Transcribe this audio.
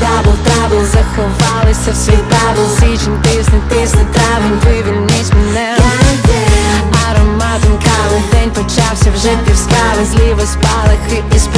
дабл, дабл, заховалися в свій дабл. Січень тисне, тисне травень, вивільніть мене. Ароматом кави день почався вже півскави Зліва спалахи і спалахи.